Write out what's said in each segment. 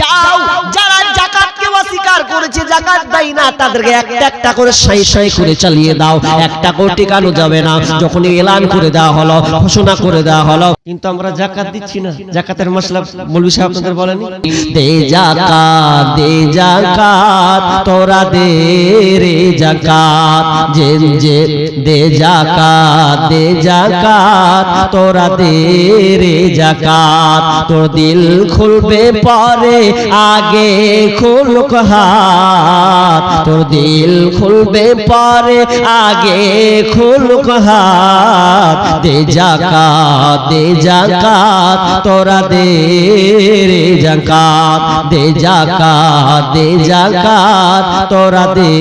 যাও। যারা জাকাতকে অস্বীকার করেছে জাকাত দেয় না তাদেরকে একটা একটা করে সাই সাই করে চালিয়ে দাও। একটা করে টিকানো যাবে না? যখন এলান করে দেওয়া হলো ঘোষণা করে দেওয়া হলো কিন্তু আমরা জাকাত দিচ্ছি না। জাকাতের মশলা মৌলভী সাহেব আপনাদের বলেনি? দে জাকাত দে জাকাত তোরা দে রে জাকাত যে যে দে জাকাত দে জাকাত তোরা দে রে জাকাত তোর দিল খুলবে পরে, আগে খুলক হাত। তোর দিল খুলবে পরে, আগে খুলক হাত। দে জাকাত দে জাকাত, তোরা দে রে জাকাত, দে জাকাত দে জাকাত, তোরা দে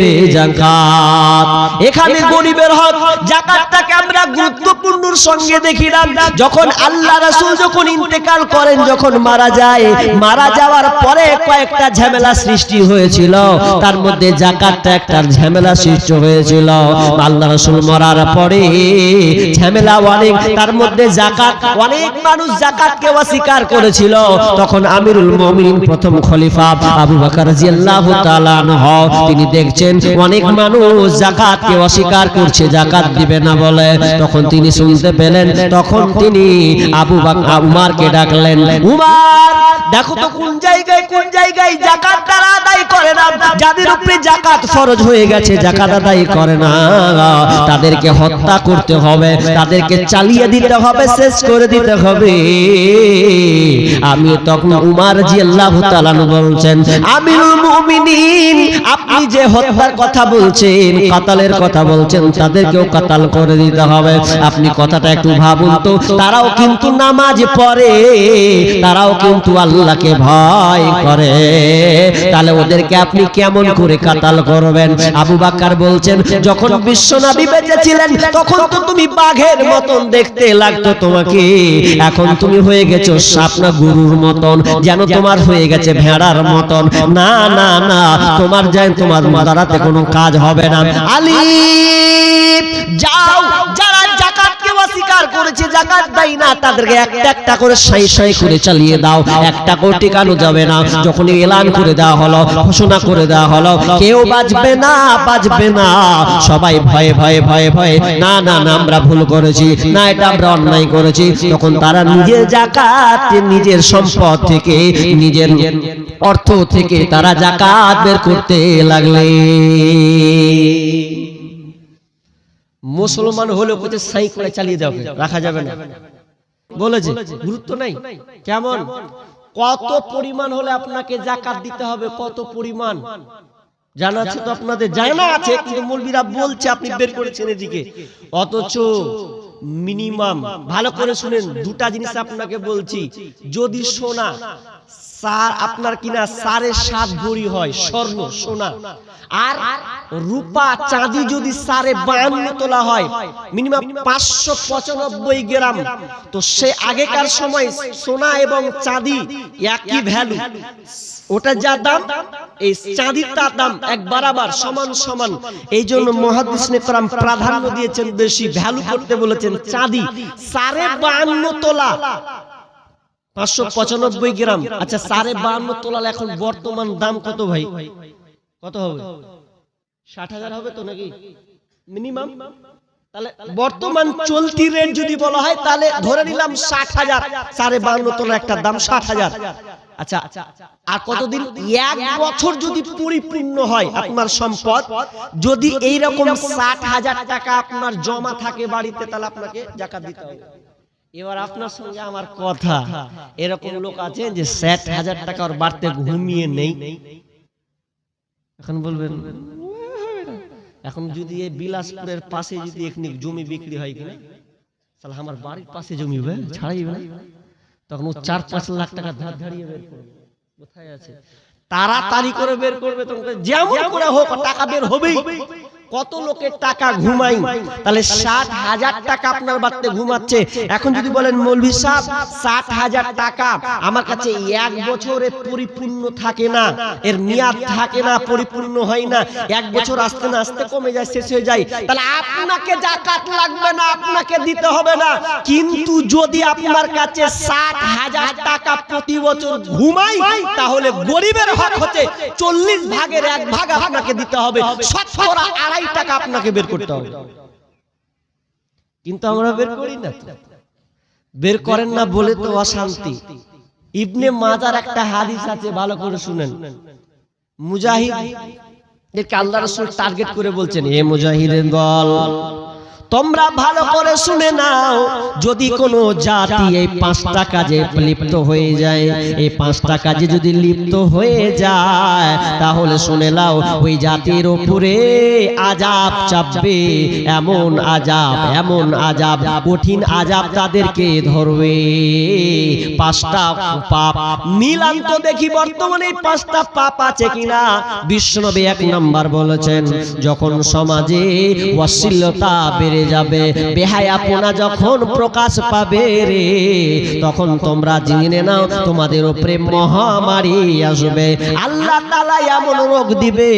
রে জাকাত। এখানে গরিবের হক, জাকাতটাকে আমরা গুরুত্বপূর্ণর সঙ্গে দেখিলাম যখন আল্লাহ রাসূল যখন ইন্তেকাল করেন, যখন মারা যায়, মারা যাওয়ার পরে কয়েকটা ঝামেলা সৃষ্টি হয়েছিল। তার মধ্যে জাকাতটা একটা ঝামেলা সৃষ্টি হয়েছিল। আল্লাহ রাসূল মরার পরে ঝামেলা অনেক, তার মধ্যে জাকাত অনেক মানুষ জাকাতকে অস্বীকার করেছিল। তখন আমিরুল মুমিনিন প্রথম খলিফা আবু বকর রাদিয়াল্লাহু তাআলা আনহু, তিনি দেখছেন অনেক মানুষ জাকাতকে অস্বীকার করছে জাকাত দিবে না বলে। তখন তিনি শুনতে পেলেন, তখন তিনি আবু বকর উমারকে ডাকলেন, উমার, দেখো তো কোন জায়গায় কোন জায়গায় জাকাত তারা আদায় করে না? যাদের উপরে জাকাত ফরজ হয়ে গেছে জাকাত আদায় করে না। তাদেরকে হত্যা করতে হবে, তাদেরকে চালিয়ে দিতে হবে শেষ করে দিতে হবে। আমি তখন উমার জি আল্লাহ তাআলা বলছেন, আমিরুল মুমিনিন, আপনি যে হত্যার কথা বলছেন, কাতালের কথা বলছেন, তাদেরকেও কাতাল করে দিতে হবে। আপনি কথাটা একটু ভাবুন তো, তারাও কিন্তু নামাজ পড়ে, তারাও কিন্তু আল্লাহকে ভয় করে। তাহলে ওদেরকে আপনি কেমন করে কাতাল করবেন? আবু বাক্কার বলছেন, যখন বিশ্বনবী বেঁচে ছিলেন তখন তো তুমি বাঘের মতন দেখতে লাগতো তোমাকে। এখন তুমি হয়ে গেছো সাপনা গুরুর মতন। যেন তোমার হয়ে গেছে ভেড়ার মতন। না না না তোমার যেন তোমার মাদারাতে কোনো কাজ হবে না। আলী! যাও, যারা জাকাতকে অস্বীকার করেছে, জাকাত দেয় না, তাদেরকে একটা একটা করে সাই সাই করে চালিয়ে দাও, একটা করে টিকানো যাবে না। যখন এলান করে দেওয়া হলো, ঘোষণা করে দেওয়া হলো, কেউ বাঁচবে না বাঁচবে না। সবাই ভয়ে ভয়ে ভয়ে ভয়ে, না না না, আমরা ভুল করেছি, না, এটা আমরা অন্যায় করেছি। তখন তারা নিজের জাকাত নিজের সম্পদ থেকে, নিজের অর্থ থেকে তারা জাকাত বের করতে লাগলে। মুসলমান হলে কোথায় সাই করে চালিয়ে যাবে রাখা যাবে না। বলেছে গুরুত্ব নাই। কেমন? কত পরিমাণ হলে আপনাকে জাকাত দিতে হবে, কত পরিমাণ? জানা আছে তো আপনাদের, জানা আছে, কিন্তু মৌলবীরা বলছে, আপনি বের করেছেন এদিকে। অথচ মিনিমাম ভালো করে শুনেন, দুটা জিনিস আপনাকে বলছি। যদি সোনা সার আপনার কিনা সাড়ে সাত ভরি হয়, স্বর্ণ, সোনা। আর রূপা চাঁদি যদি সাড়ে বায়ান্ন তোলা হয়, মিনিমাম পাঁচশো পঁচানব্বই গ্রাম। তো সে আগেকার সময় সোনা এবং চাঁদি একই ভ্যালু ওটা যা দাম, এই চাঁদির তার দাম এক বারাবার সমান সমান। এই জন্য মহাদিস নেকরাম প্রাধান্য দিয়েছেন, বেশি ভ্যালু করতে বলেছেন চাঁদি সাড়ে বায়ান্ন তোলা। পাঁচশো পঁচানব্বই গ্রাম। আচ্ছা সাড়ে বাহান্ন তোলাল এখন বর্তমান দাম কত ভাই? কত হবে? ষাট হাজার হবে তো নাকি? মিনিমাম? তাহলে বর্তমান চলতি রেট যদি বলা হয়, তাহলে ধরে নিলাম ষাট হাজার। সাড়ে বাহান্ন তোলা একটা দাম ষাট হাজার। আচ্ছা আর কতদিন? এক বছর যদি পরিপূর্ণ হয় আপনার সম্পদ, যদি এইরকম ষাট হাজার টাকা আপনার জমা থাকে বাড়িতে, তাহলে আপনাকে জাকাত দিতে হবে। এবার আপনার সঙ্গে আমার কথা। এরকম লোক আছে যে ষাট হাজার টাকা ওর বাড়তে ঘুমিয়ে নেই। এখন বলবেন এখন যদি এই বিলাসপুরের পাশে যদি এখানে জমি বিক্রি হয় কিনা তাহলে আমার বাড়ির পাশে জমি হবে ছাড়াইবে না। তখন ও চার পাঁচ লাখ টাকা ধার ধারিয়ে বের করবে। কোথায় আছে তাড়াতাড়ি করে বের করবে তখন যেমন করে হোক টাকা বের হবেই। কত লোকের টাকা ঘুমাই? তাহলে ষাট হাজার টাকা আপনার বাড়িতে ঘুমাচ্ছে। এখন যদি বলেন, মৌলভী সাহেব ষাট হাজার টাকা আমার কাছে এক বছরে পরিপূর্ণ থাকে না, এর মেয়াদ থাকে না, পরিপূর্ণ হয় না, এক বছর আসতে না আসতে কমে যায়, শেষ হয়ে যায়। তাহলে আপনাকে জাকাত লাগবে না, আপনাকে দিতে হবে না। কিন্তু যদি আপনার কাছে ষাট হাজার টাকা প্রতি বছর ঘুমাই, তাহলে গরিবের হক হচ্ছে চল্লিশ ভাগের এক ভাগ আপনাকে দিতে হবে। শতকরা আড়াই টাকা আপনাকে বের করতে হবে। কিন্তু আমরা বের করি না। বের করেন না বলে তো অশান্তি। ইবনে মাজার একটা হাদিস আছে ভালো করে শুনেন। মুজাহিদ এর আল্লাহ রসুল টার্গেট করে বলছেন এ মুজাহিদের দল তোমরা ভালো করে শুনে নাও, যদি কোনো জাতি এই পাঁচটা কাজে লিপ্ত হয়ে যায়, এই পাঁচটা কাজে যদি লিপ্ত হয়ে যায়, তাহলে শুনে নাও, ওই জাতির উপরে আজাব চাপবে, এমন আজাব এমন আজাব কঠিন আজাব তাদেরকে ধরবে। পাঁচটা পাপ মিলান তো দেখি বর্তমানে এই পাঁচটা পাপ আছে কিনা? বিশ্বনবী এক নাম্বার বলেছেন, যখন সমাজে অশ্লীলতা বেড়ে যাবে। বেহায়াপনা যখন প্রকাশ পাবে রে, তখন তোমরা জেনে নাও তোমাদের উপরে মহামারী আসবে। আল্লাহ তাআলা এমন রোগ দিবে,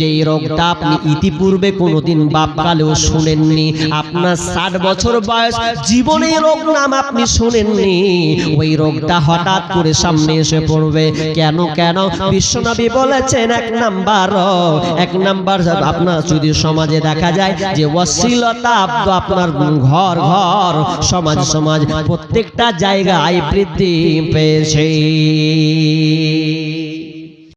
যেই রোগটা আপনি ইতিপূর্বে কোনোদিন বাপকালেও শুনেননি। আপনার ষাট বছর বয়স, জীবনে রোগ নাম আপনি শুনেননি। ওই রোগটা হঠাৎ করে সামনে এসে পড়বে। কেন কেন? বিশ্বনবী বলেছেন, এক নাম্বার এক নাম্বার আপনার যদি সমাজে দেখা যায় যে অশ্লীলতা আপনার ঘর ঘর সমাজ সমাজ প্রত্যেকটা জায়গায় বৃদ্ধি পেয়েছে।